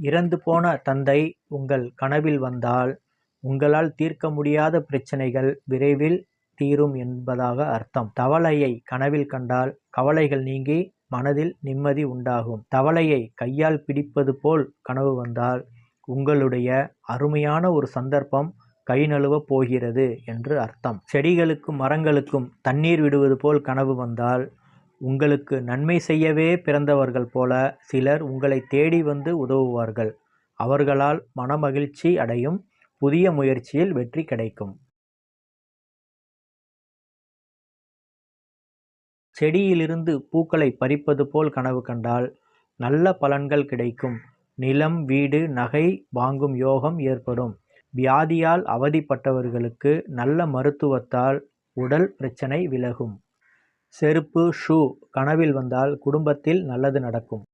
இறந்து போன தந்தை உங்கள் கனவில் வந்தால் உங்களால் தீர்க்க முடியாத பிரச்சனைகள் விரைவில் தீரும் என்பதாக அர்த்தம். தவளையை கனவில் கண்டால் கவலைகள் நீங்கி மனதில் நிம்மதி உண்டாகும். தவளையை கையால் பிடிப்பது போல் கனவு வந்தால் உங்களுடைய அருமையான ஒரு சந்தர்ப்பம் கை நழுவப் போகிறது என்று அர்த்தம். செடிகளுக்கும் மரங்களுக்கும் தண்ணீர் விடுவது போல் கனவு வந்தால் உங்களுக்கு நன்மை செய்யவே பிறந்தவர்கள் போல சிலர் உங்களை தேடி வந்து உதவுவார்கள். அவர்களால் மனமகிழ்ச்சி அடையும். புதிய முயற்சியில் வெற்றி கிடைக்கும். செடியிலிருந்து பூக்களை பறிப்பது போல் கனவு கண்டால் நல்ல பலன்கள் கிடைக்கும். நிலம் வீடு நகை வாங்கும் யோகம் ஏற்படும். வியாதியால் அவதிப்பட்டவர்களுக்கு நல்ல மருத்துவத்தால் உடல் பிரச்சனை விலகும். செருப்பு ஷூ கனவில் வந்தால் குடும்பத்தில் நல்லது நடக்கும்.